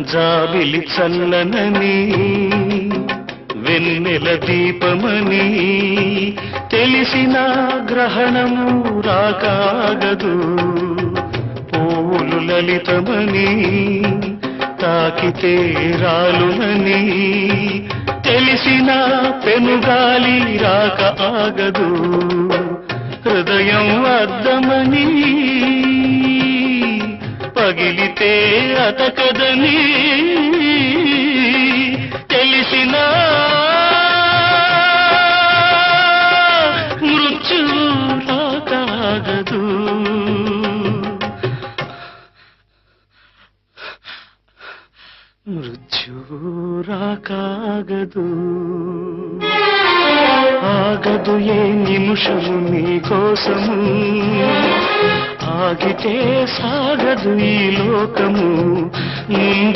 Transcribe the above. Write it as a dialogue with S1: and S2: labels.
S1: జాబిలి చల్లనని వెన్నెల దీపమని తెలిసిన గ్రహణము రాకాగదు. పూలు లలితమని తాకితే రాలునని తెలిసిన పెనుగాలి రాక ఆగదు. హృదయం అద్దమని పగిలితే అతకదని తెలిసిన మృత్యు రాకాగదు మృత్యు రాకాగదు ఆగదు ఏ నిమిషము నీ కోసము. సాగితే సాగదు ఈ లోకము. ముందు